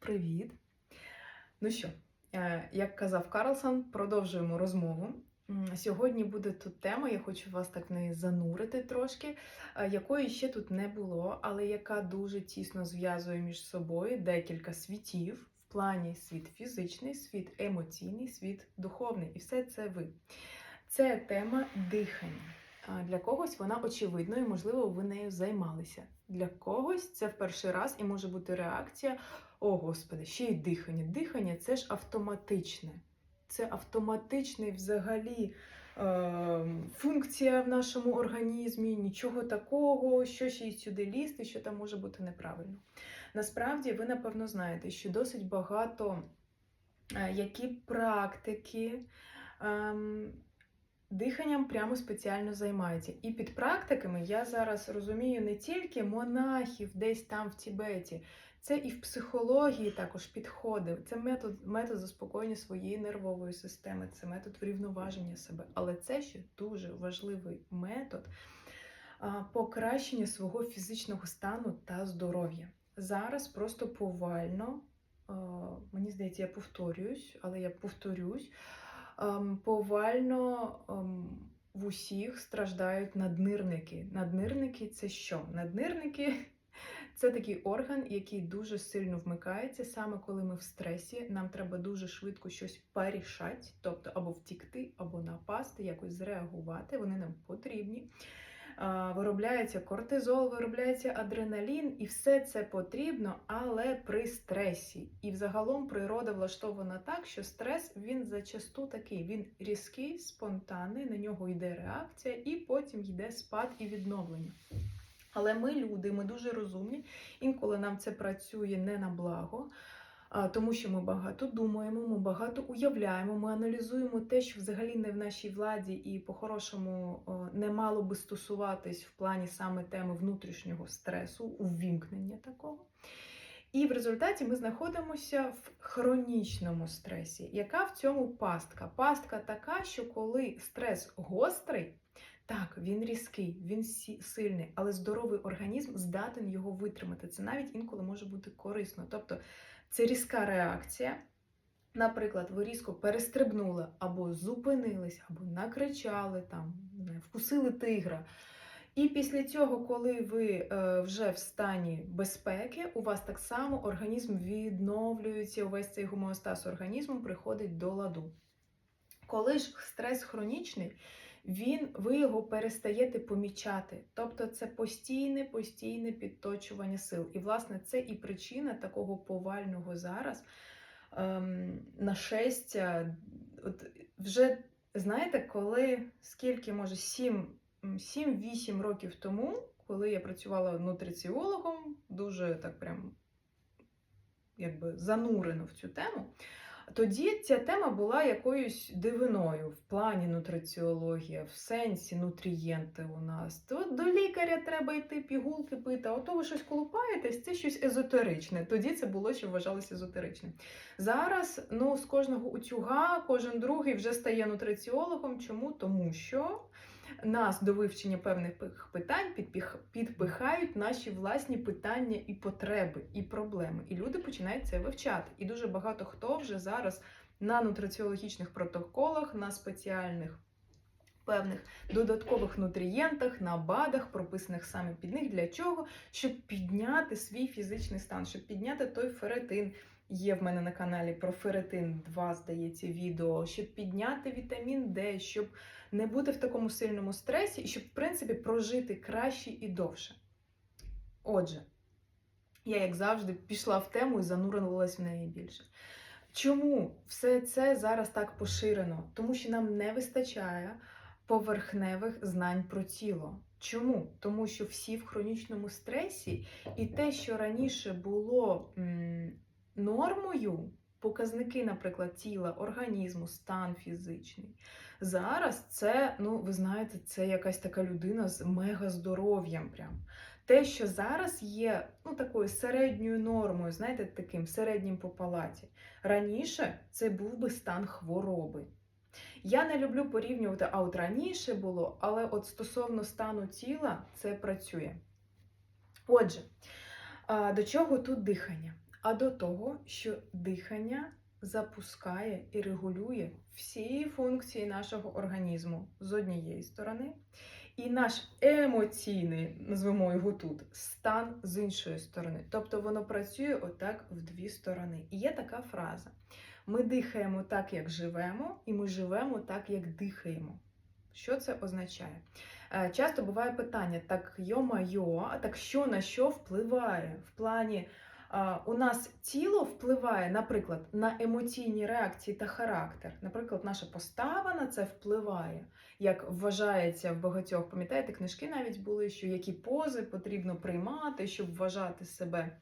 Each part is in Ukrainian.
Привіт! Ну що, е, як казав Карлсон, продовжуємо розмову. Сьогодні буде тут тема, я хочу вас так в неї занурити трошки, е, якої ще тут не було, але яка дуже тісно зв'язує між собою декілька світів в плані світ фізичний, світ емоційний, світ духовний. І все це ви. Це тема дихання. Для когось вона очевидною, можливо, ви нею займалися. Для когось це в перший раз і може бути реакція: о, Господи, ще й дихання. Дихання це ж автоматичне. Це автоматичний взагалі е, функція в нашому організмі, нічого такого, що ще й сюди лізти, що там може бути неправильно. Насправді, ви, напевно, знаєте, що досить багато е, які практики. ем, Диханням прямо спеціально займаються. І під практиками я зараз розумію не тільки монахів десь там в Тібеті, це і в психології також підходи. Це метод, метод заспокоєння своєї нервової системи, це метод врівноваження себе. Але це ще дуже важливий метод покращення свого фізичного стану та здоров'я. Зараз просто повально, мені здається, я повторююсь, але я повторюсь. Ем, повально ем, в усіх страждають наднирники. Наднирники це що? Наднирники це такий орган, який дуже сильно вмикається саме коли ми в стресі. Нам треба дуже швидко щось порішати, тобто або втікти, або напасти, якось зреагувати. Вони нам потрібні. Виробляється кортизол, виробляється адреналін, і все це потрібно, але при стресі. І взагалом природа влаштована так, що стрес він зачасту такий, він різкий, спонтанний, на нього йде реакція, і потім йде спад і відновлення. Але ми люди, ми дуже розумні, інколи нам це працює не на благо. Тому що ми багато думаємо, ми багато уявляємо, ми аналізуємо те, що взагалі не в нашій владі, і по-хорошому не мало би стосуватись в плані саме теми внутрішнього стресу, увімкнення такого. І в результаті ми знаходимося в хронічному стресі. Яка в цьому пастка? Пастка така, що коли стрес гострий, так, він різкий, він сильний, але здоровий організм здатен його витримати. Це навіть інколи може бути корисно. Тобто це різка реакція. Наприклад, ви різко перестрибнули або зупинились, або накричали, там, вкусили тигра. І після цього, коли ви е, вже в стані безпеки, у вас так само організм відновлюється, увесь цей гомеостаз організму приходить до ладу. Коли ж стрес хронічний, він, ви його перестаєте помічати. Тобто це постійне, постійне підточування сил. І, власне, це і причина такого повального зараз ем, нашестя. От вже знаєте, коли скільки, може, 7 7-8 років тому, коли я працювала нутриціологом, дуже так прям якби занурено в цю тему. Тоді ця тема була якоюсь дивиною в плані нутриціологія, в сенсі нутрієнти у нас. То до лікаря треба йти пігулки пити, а ото ви щось колупаєтесь, це щось езотеричне. Тоді це було, що вважалося езотеричним. Зараз ну, з кожного утюга кожен другий вже стає нутриціологом. Чому? Тому що нас до вивчення певних питань підпихають наші власні питання і потреби, і проблеми. І люди починають це вивчати. І дуже багато хто вже зараз на нутриціологічних протоколах, на спеціальних певних додаткових нутрієнтах, на БАДах, прописаних саме під них. Для чого? Щоб підняти свій фізичний стан, щоб підняти той феретин. Є в мене на каналі про феретин 2, здається, відео, щоб підняти вітамін Д, щоб не бути в такому сильному стресі і щоб, в принципі, прожити краще і довше. Отже, я, як завжди, пішла в тему і занурилась в неї більше. Чому все це зараз так поширено? Тому що нам не вистачає поверхневих знань про тіло. Чому? Тому що всі в хронічному стресі, і те, що раніше було нормою, показники, наприклад, тіла, організму, стан фізичний. Зараз це, ну ви знаєте, це якась така людина з мегаздоров'ям. Прям. Те, що зараз є ну, такою середньою нормою, знаєте, таким середнім по палаті. Раніше це був би стан хвороби. Я не люблю порівнювати, а от раніше було, але от стосовно стану тіла це працює. Отже, до чого тут дихання? А до того, що дихання запускає і регулює всі функції нашого організму з однієї сторони, і наш емоційний, назвемо його тут, стан з іншої сторони. Тобто воно працює отак в дві сторони. І є така фраза: ми дихаємо так, як живемо, і ми живемо так, як дихаємо. Що це означає? Е, Часто буває питання: так йо-майо, а так що на що впливає? В плані у нас тіло впливає, наприклад, на емоційні реакції та характер. Наприклад, наша постава на це впливає, як вважається в багатьох, пам'ятаєте, книжки навіть були, що які пози потрібно приймати, щоб вважати себе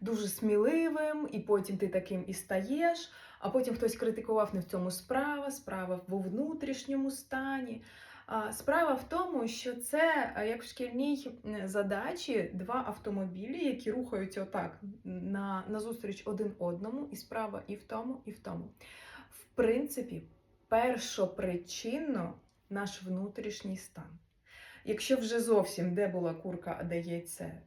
дуже сміливим, і потім ти таким і стаєш. А потім хтось критикував не в цьому справа, справа во внутрішньому стані. Справа в тому, що це як в шкільній задачі два автомобілі, які рухаються отак на, назустріч один одному, і справа і в тому, і в тому. В принципі, першопричинно наш внутрішній стан. Якщо вже зовсім де була курка, а де яйце,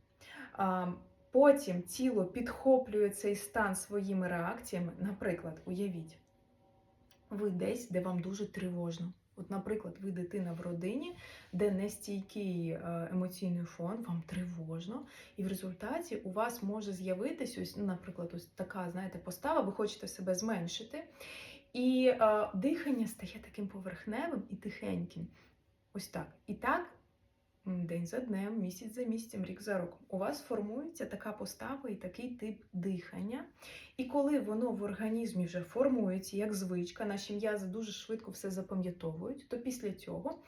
потім тіло підхоплює цей стан своїми реакціями. Наприклад, уявіть, ви десь, де вам дуже тривожно. От, наприклад, ви дитина в родині, де нестійкий е, емоційний фон, вам тривожно, і в результаті у вас може з'явитись ось, ну, наприклад, ось така, знаєте, постава, ви хочете себе зменшити, і е, дихання стає таким поверхневим і тихеньким. Ось так. І так, день за днем, місяць за місяцем, рік за роком, у вас формується така постава і такий тип дихання. І коли воно в організмі вже формується як звичка, наші м'язи дуже швидко все запам'ятовують, то після цього,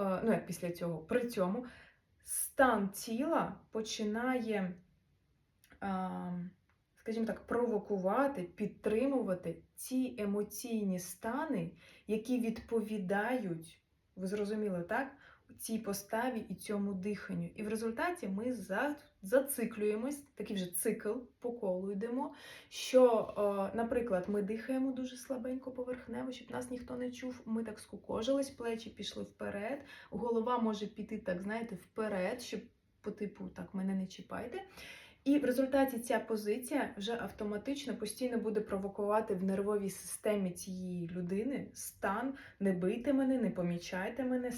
е, ну як після цього, при цьому стан тіла починає, скажімо так, провокувати, підтримувати ці емоційні стани, які відповідають, ви зрозуміли, так? Цій поставі і цьому диханню. І в результаті ми за, зациклюємось, такий вже цикл по колу йдемо. Що, е, наприклад, ми дихаємо дуже слабенько поверхнево, щоб нас ніхто не чув. Ми так скукожились, плечі пішли вперед, голова може піти, так знаєте, вперед, щоб по типу так мене не чіпайте. І в результаті ця позиція вже автоматично постійно буде провокувати в нервовій системі цієї людини стан не бийте мене, не помічайте мене.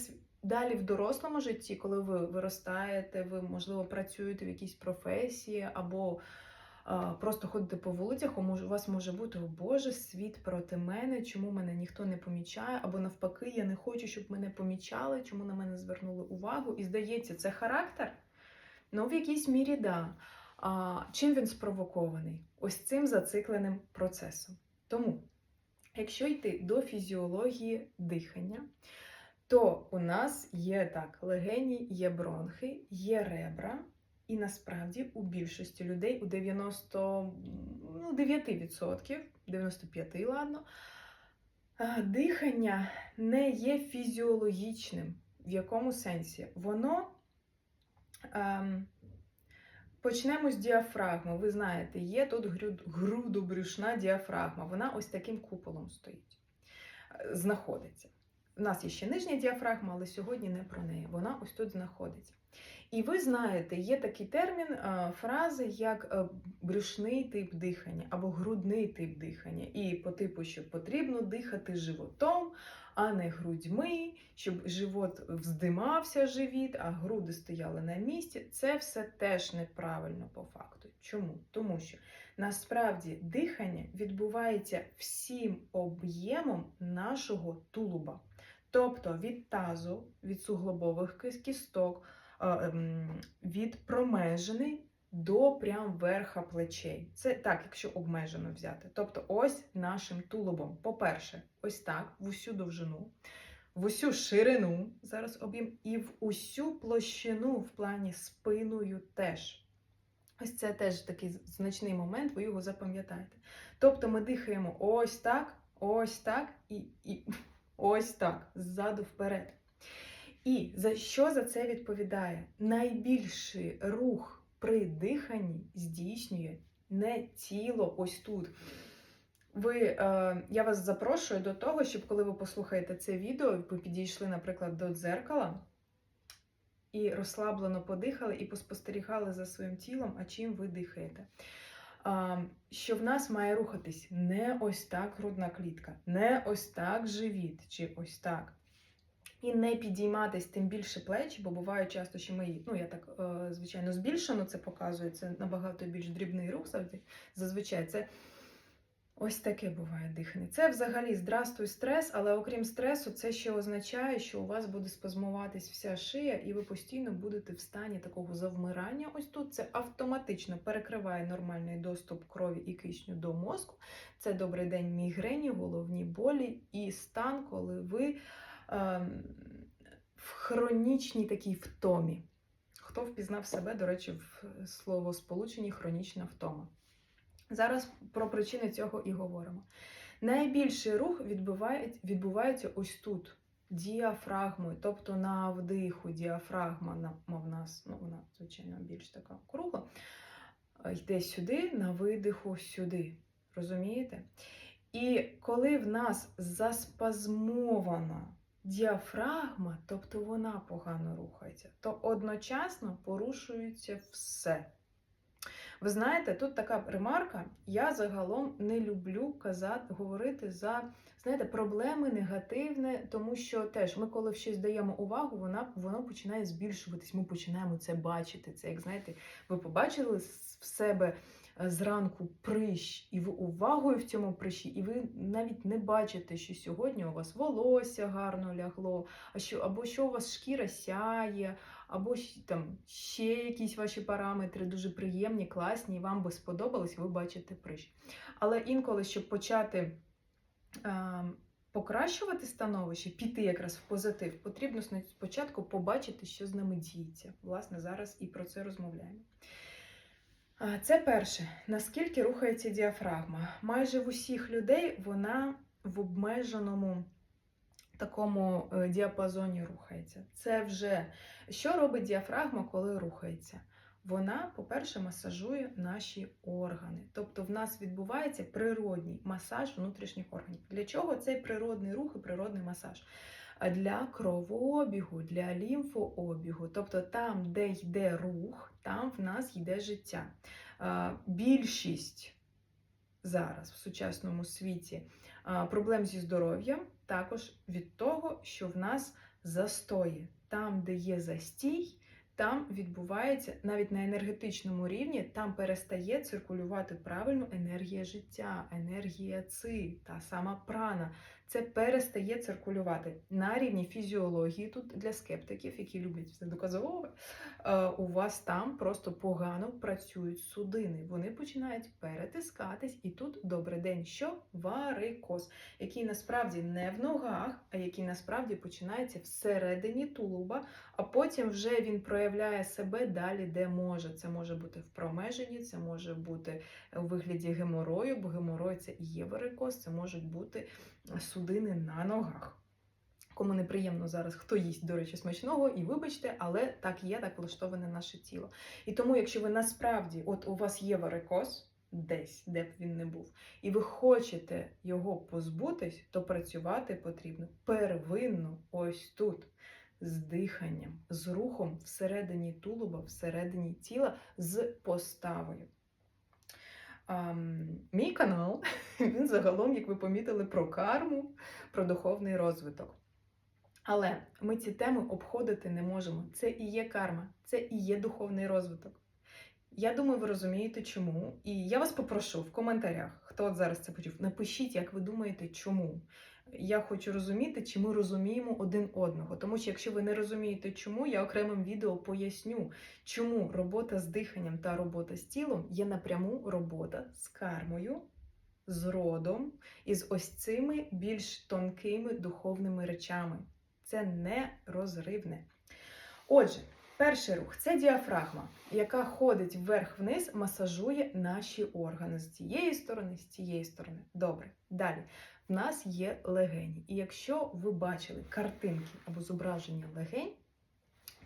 Далі в дорослому житті, коли ви виростаєте, ви можливо працюєте в якійсь професії або а, просто ходите по вулицях, у вас може бути о Боже, світ проти мене, чому мене ніхто не помічає, або навпаки, я не хочу, щоб мене помічали, чому на мене звернули увагу. І здається, це характер. Ну, в якійсь мірі, да. А, чим він спровокований? Ось цим зацикленим процесом. Тому, якщо йти до фізіології дихання, то у нас є так: легені, є бронхи, є ребра, і насправді у більшості людей, у 99%, 95%, ладно, дихання не є фізіологічним. В якому сенсі? Воно. Ем, Почнемо з діафрагми. Ви знаєте, є тут груд- грудобрюшна діафрагма. Вона ось таким куполом стоїть, е, знаходиться. У нас є ще нижня діафрагма, але сьогодні не про неї. Вона ось тут знаходиться. І ви знаєте, є такий термін, е, фрази, як е, брюшний тип дихання або грудний тип дихання. І по типу, що потрібно дихати животом, а не грудьми, щоб живот вздимався живіт, а груди стояли на місці. Це все теж неправильно по факту. Чому? Тому що насправді дихання відбувається всім об'ємом нашого тулуба. Тобто від тазу, від суглобових кісток, ем, від промежини до прям верха плечей. Це так, якщо обмежено взяти. Тобто, ось нашим тулубом. По-перше, ось так, в усю довжину, в усю ширину, зараз об'єм, і в усю площину в плані спиною теж. Ось це теж такий значний момент, ви його запам'ятаєте. Тобто ми дихаємо ось так, ось так і, і ось так, ззаду вперед. І за що за це відповідає? Найбільший рух при диханні здійснює не тіло ось тут. Ви, е, я вас запрошую до того, щоб коли ви послухаєте це відео, ви підійшли, наприклад, до дзеркала і розслаблено подихали і поспостерігали за своїм тілом, а чим ви дихаєте. Що в нас має рухатись не ось так грудна клітка, не ось так живіт, чи ось так. І не підійматись тим більше плечі, бо буває часто, що ми, ну я так е, звичайно збільшено це показую, це набагато більш дрібний рух завжди. Зазвичай це ось таке буває дихання. Це взагалі здрастуй стрес, але окрім стресу, це ще означає, що у вас буде спазмуватись вся шия, і ви постійно будете в стані такого завмирання. Ось тут це автоматично перекриває нормальний доступ крові і кисню до мозку. Це добрий день мігрені, головні болі і стан, коли ви ем, в хронічній такій втомі. Хто впізнав себе, до речі, в словосполученні хронічна втома. Зараз про причини цього і говоримо. Найбільший рух відбувається ось тут, діафрагмою, тобто на вдиху діафрагма на, в нас, ну вона, звичайно, більш така кругла, е, йде сюди, на видиху сюди. Розумієте? І коли в нас заспазмована діафрагма, тобто вона погано рухається, то одночасно порушується все. Ви знаєте, тут така ремарка. Я загалом не люблю казати, говорити за знаєте, проблеми негативне, тому що теж ми, коли в щось даємо увагу, вона воно починає збільшуватись. Ми починаємо це бачити. Це як знаєте, ви побачили в себе зранку прищ, і ви увагою в цьому прищі, і ви навіть не бачите, що сьогодні у вас волосся гарно лягло, а що або що у вас шкіра сяє або там ще якісь ваші параметри дуже приємні, класні, і вам би сподобалось, ви бачите прищ. Але інколи, щоб почати е, покращувати становище, піти якраз в позитив, потрібно спочатку побачити, що з ними діється. Власне, зараз і про це розмовляємо. Це перше, наскільки рухається діафрагма. Майже в усіх людей вона в обмеженому такому е, діапазоні рухається. Це вже що робить діафрагма, коли рухається? Вона, по-перше, масажує наші органи. Тобто в нас відбувається природній масаж внутрішніх органів. Для чого цей природний рух і природний масаж? Для кровообігу, для лімфообігу. Тобто там, де йде рух, там в нас йде життя. Більшість зараз в сучасному світі проблем зі здоров'ям також від того, що в нас застої. Там, де є застій, там відбувається навіть на енергетичному рівні, там перестає циркулювати правильно енергія життя, енергія ци, та сама прана. Це перестає циркулювати на рівні фізіології. Тут для скептиків, які люблять все доказове, е, у вас там просто погано працюють судини. Вони починають перетискатись, і тут добрий день, що варикоз, який насправді не в ногах, а який насправді починається всередині тулуба, а потім вже він проявляє себе далі, де може. Це може бути в промеженні, це може бути у вигляді геморою, бо геморой це і є варикоз, це можуть бути судини на ногах. Кому неприємно зараз, хто їсть, до речі, смачного, і вибачте, але так є, так влаштоване наше тіло. І тому, якщо ви насправді, от у вас є варикоз, десь, де б він не був, і ви хочете його позбутись, то працювати потрібно первинно ось тут. З диханням, з рухом всередині тулуба, всередині тіла, з поставою. Мій канал, він загалом, як ви помітили, про карму, про духовний розвиток. Але ми ці теми обходити не можемо. Це і є карма, це і є духовний розвиток. Я думаю, ви розумієте, чому. І я вас попрошу в коментарях, хто от зараз це почув, напишіть, як ви думаєте, чому. Я хочу розуміти, чи ми розуміємо один одного. Тому що якщо ви не розумієте, чому, я окремим відео поясню, чому робота з диханням та робота з тілом є напряму робота з кармою, з родом і з ось цими більш тонкими духовними речами. Це нерозривне. Отже, перший рух це діафрагма, яка ходить вверх-вниз, масажує наші органи з цієї сторони, з цієї сторони. Добре. Далі. В нас є легені. І якщо ви бачили картинки або зображення легень,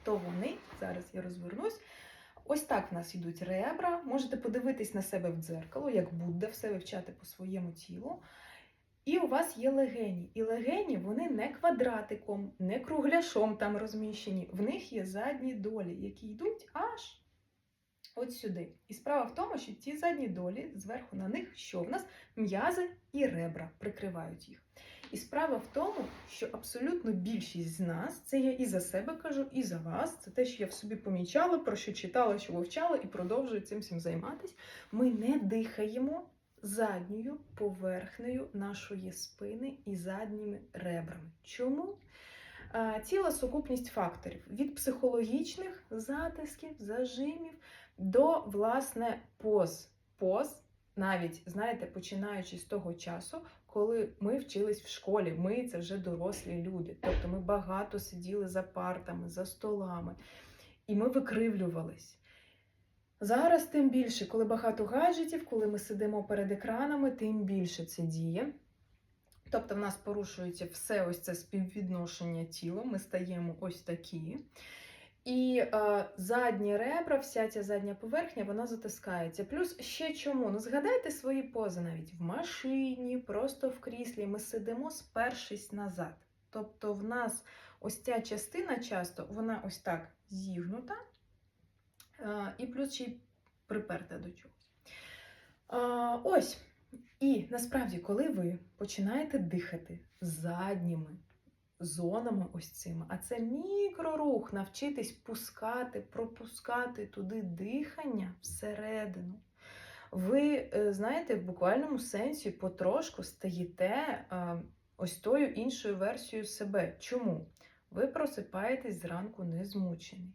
то вони, зараз я розвернусь, ось так в нас йдуть ребра. Можете подивитись на себе в дзеркало, як Будда все вивчати по своєму тілу. І у вас є легені. І легені вони не квадратиком, не кругляшом там розміщені. В них є задні долі, які йдуть аж от сюди. І справа в тому, що ті задні долі, зверху на них, що в нас м'язи і ребра прикривають їх. І справа в тому, що абсолютно більшість з нас, це я і за себе кажу, і за вас, це те, що я в собі помічала, про що читала, що вивчала, і продовжую цим всім займатися. Ми не дихаємо задньою поверхнею нашої спини і задніми ребрами. Чому? Ціла сукупність факторів від психологічних затисків, зажимів до власне поз. Поз, навіть знаєте, починаючи з того часу, коли ми вчились в школі, ми це вже дорослі люди. Тобто ми багато сиділи за партами, за столами, і ми викривлювались. Зараз тим більше, коли багато гаджетів, коли ми сидимо перед екранами, тим більше це діє. Тобто в нас порушується все ось це співвідношення тіла, ми стаємо ось такі. І е, задні ребра, вся ця задня поверхня, вона затискається. Плюс ще чому? Ну, згадайте свої пози навіть в машині, просто в кріслі. Ми сидимо, спершись назад. Тобто, в нас ось ця частина часто, вона ось так зігнута, е, і плюс ще й приперта до чогось. А, ось. І насправді, коли ви починаєте дихати задніми зонами ось цими, а це мікрорух, навчитись пускати, пропускати туди дихання всередину. Ви, е, знаєте, в буквальному сенсі потрошку стаєте ось тою іншою версією себе. Чому? Ви просипаєтесь зранку не змучені.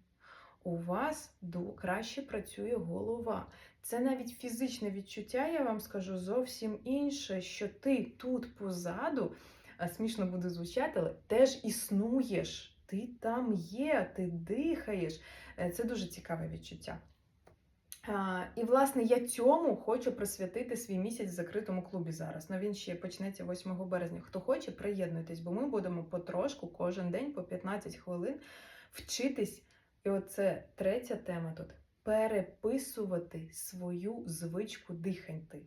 У вас краще працює голова. Це навіть фізичне відчуття, я вам скажу зовсім інше, що ти тут позаду, смішно буде звучати, але теж існуєш. Ти там є, ти дихаєш. Е, Це дуже цікаве відчуття. І, власне, я цьому хочу присвятити свій місяць в закритому клубі зараз. Ну, він ще почнеться 8 березня. Хто хоче, приєднуйтесь, бо ми будемо потрошку кожен день по 15 хвилин вчитись. І оце третя тема тут переписувати свою звичку дихати,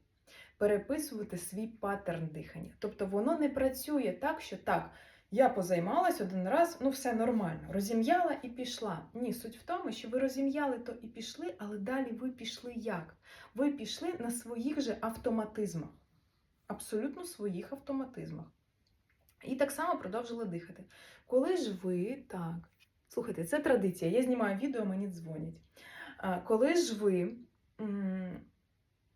переписувати свій паттерн дихання. Тобто воно не працює так, що так, я позаймалась один раз, ну все нормально, розім'яла і пішла. Ні, суть в тому, що ви розім'яли то і пішли, але далі ви пішли як? Ви пішли на своїх же автоматизмах, абсолютно своїх автоматизмах. І так само продовжили дихати. Коли ж ви так, слухайте, це традиція, я знімаю відео, мені дзвонять. Коли ж ви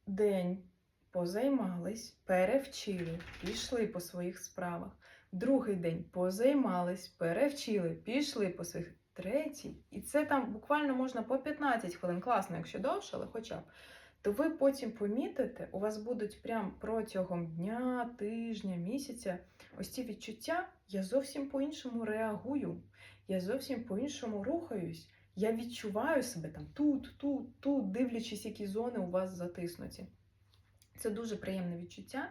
день позаймались, перевчили, пішли по своїх справах, другий день позаймались, перевчили, пішли по своїх, третій, і це там буквально можна по 15 хвилин, класно, якщо довше, але хоча б. То ви потім помітите, у вас будуть прям протягом дня, тижня, місяця ось ці відчуття, я зовсім по-іншому реагую, я зовсім по-іншому рухаюсь. Я відчуваю себе там тут, тут, тут, дивлячись, які зони у вас затиснуті. Це дуже приємне відчуття.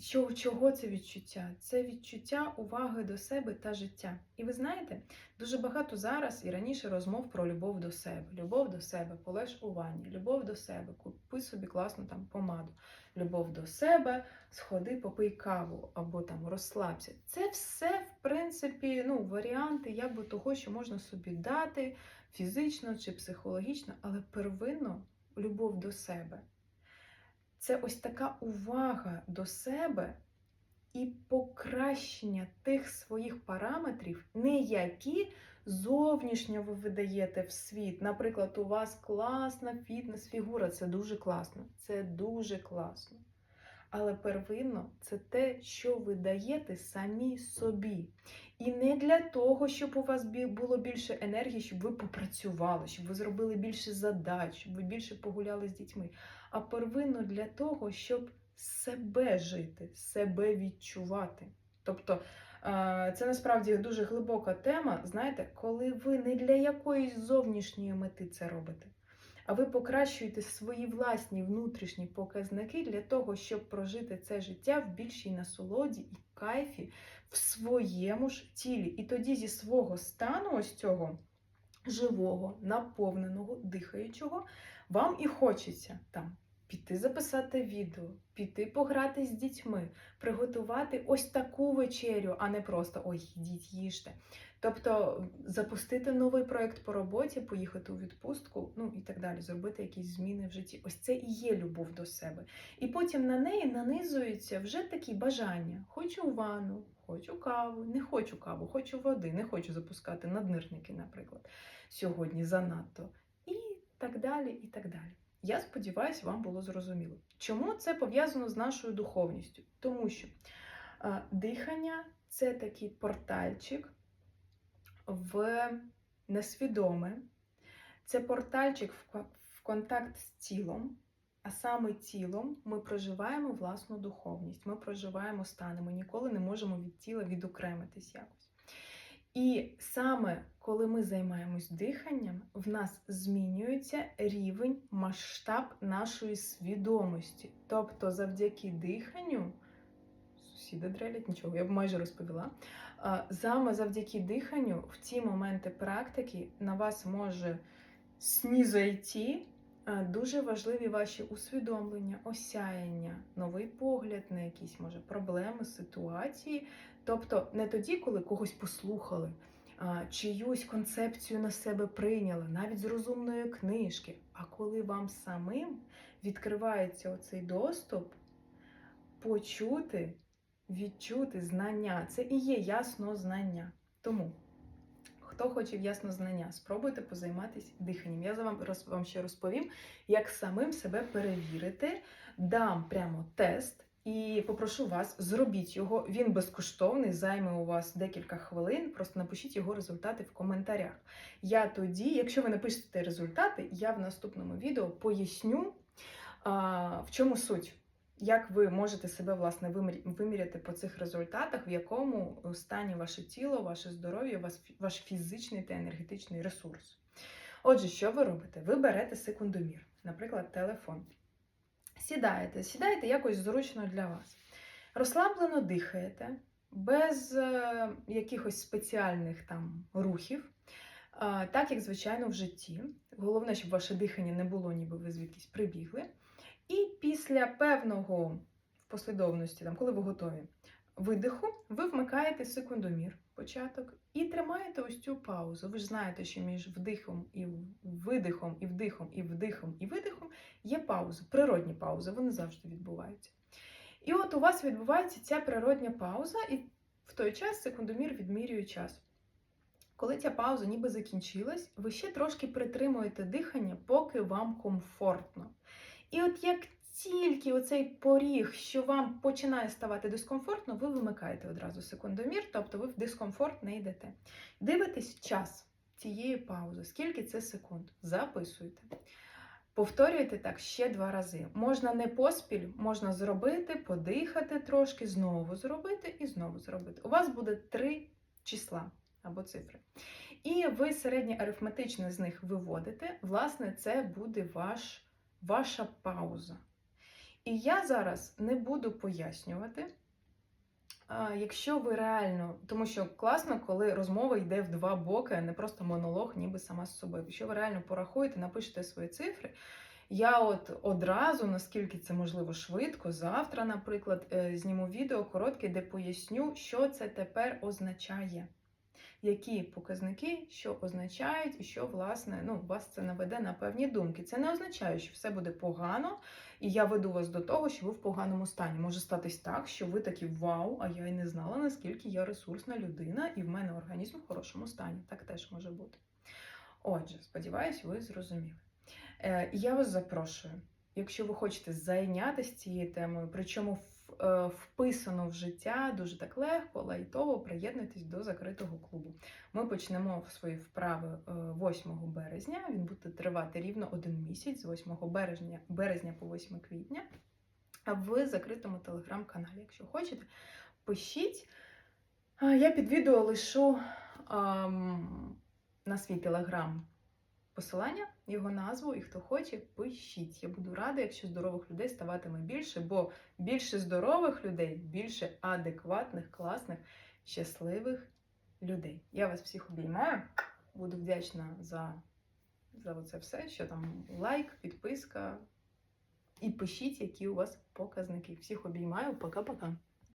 Що, чого це відчуття? Це відчуття уваги до себе та життя. І ви знаєте, дуже багато зараз і раніше розмов про любов до себе. Любов до себе, полеж у ванні, любов до себе, купи собі класну там помаду. Любов до себе, сходи, попий каву або там розслабся. Це все, в принципі, ну, варіанти якби того, що можна собі дати фізично чи психологічно, але первинно любов до себе. Це ось така увага до себе і покращення тих своїх параметрів, не які зовнішньо ви видаєте в світ. Наприклад, у вас класна фітнес-фігура, це дуже класно. Це дуже класно. Але первинно це те, що ви даєте самі собі. І не для того, щоб у вас було більше енергії, щоб ви попрацювали, щоб ви зробили більше задач, щоб ви більше погуляли з дітьми. А первинно для того, щоб себе жити, себе відчувати. Тобто е, це насправді дуже глибока тема, знаєте, коли ви не для якоїсь зовнішньої мети це робите, а ви покращуєте свої власні внутрішні показники для того, щоб прожити це життя в більшій насолоді і кайфі в своєму ж тілі. І тоді зі свого стану, ось цього живого, наповненого, дихаючого, вам і хочеться там піти записати відео, піти пограти з дітьми, приготувати ось таку вечерю, а не просто ой, йдіть, їжте. Тобто запустити новий проект по роботі, поїхати у відпустку, ну і так далі, зробити якісь зміни в житті. Ось це і є любов до себе. І потім на неї нанизуються вже такі бажання: хочу ванну, хочу каву, не хочу каву, хочу води, не хочу запускати наднирники, наприклад, сьогодні занадто. Так далі, і так далі. Я сподіваюся, вам було зрозуміло. Чому це пов'язано з нашою духовністю? Тому що е, дихання це такий портальчик в несвідоме. Це портальчик в, в контакт з тілом, а саме тілом ми проживаємо власну духовність, ми проживаємо стани, ми ніколи не можемо від тіла відокремитись якось. І саме коли ми займаємось диханням, в нас змінюється рівень, масштаб нашої свідомості. Тобто, завдяки диханню, сусіди дрелять нічого, я б майже розповіла. Саме завдяки диханню в ті моменти практики на вас може снізойти дуже важливі ваші усвідомлення, осяяння, новий погляд на якісь може проблеми, ситуації. Тобто не тоді, коли когось послухали, чиюсь концепцію на себе прийняли, навіть з розумної книжки, а коли вам самим відкривається оцей доступ, почути, відчути знання. Це і є ясно знання. Тому, хто хоче ясно знання, спробуйте позайматися диханням. Я вам, вам ще розповім, як самим себе перевірити. Дам прямо тест. І попрошу вас, зробіть його. Він безкоштовний, займе у вас декілька хвилин. Просто напишіть його результати в коментарях. Я тоді, якщо ви напишете результати, я в наступному відео поясню, в чому суть. Як ви можете себе власне виміряти по цих результатах, в якому стані ваше тіло, ваше здоров'я, ваш фізичний та енергетичний ресурс? Отже, що ви робите? Ви берете секундомір, наприклад, телефон. Сідаєте, сідаєте якось зручно для вас. Розслаблено дихаєте, без е, якихось спеціальних там рухів, е, так як, звичайно, в житті. Головне, щоб ваше дихання не було, ніби ви звідкись прибігли. І після певного послідовності, там, коли ви готові, видиху, ви вмикаєте секундомір, початок, і тримаєте ось цю паузу. Ви ж знаєте, що між вдихом і видихом, і вдихом, і вдихом, і видихом є пауза, природні паузи, вони завжди відбуваються. І от у вас відбувається ця природня пауза, і в той час секундомір відмірює час. Коли ця пауза ніби закінчилась, ви ще трошки притримуєте дихання, поки вам комфортно. І от як тільки оцей поріг, що вам починає ставати дискомфортно, ви вимикаєте одразу секундомір, тобто ви в дискомфорт не йдете. Дивитесь час цієї паузи, скільки це секунд. Записуйте. Повторюйте так ще два рази. Можна не поспіль, можна зробити, подихати трошки, знову зробити і знову зробити. У вас буде три числа або цифри. І ви середнє арифметичне з них виводите. Власне, це буде ваш, ваша пауза. І я зараз не буду пояснювати, якщо ви реально, тому що класно, коли розмова йде в два боки, а не просто монолог, ніби сама з собою. Якщо ви реально порахуєте, напишете свої цифри. Я от одразу, наскільки це можливо швидко, завтра, наприклад, е, зніму відео коротке, де поясню, що це тепер означає які показники що означають, і що, власне, ну, вас це наведе на певні думки. Це не означає, що все буде погано, і я веду вас до того, що ви в поганому стані. Може статись так, що ви такі вау, а я й не знала, наскільки я ресурсна людина, і в мене організм в хорошому стані. Так теж може бути. Отже, сподіваюсь, ви зрозуміли. Е, Я вас запрошую, якщо ви хочете зайнятися цією темою, причому Е, вписано в життя дуже так легко, лайтово приєднуйтесь до закритого клубу. Ми почнемо свої вправи 8 е, березня. Він буде тривати рівно один місяць з 8 березня, березня по 8 квітня. в закритому телеграм-каналі. Якщо хочете, пишіть. Я під відео лишу ем, на свій телеграм посилання, його назву, і хто хоче, пишіть. Я буду рада, якщо здорових людей ставатиме більше, бо більше здорових людей, більше адекватних, класних, щасливих людей. Я вас всіх обіймаю. Буду вдячна за, за це все, що там лайк, підписка. І пишіть, які у вас показники. Всіх обіймаю, пока-пока.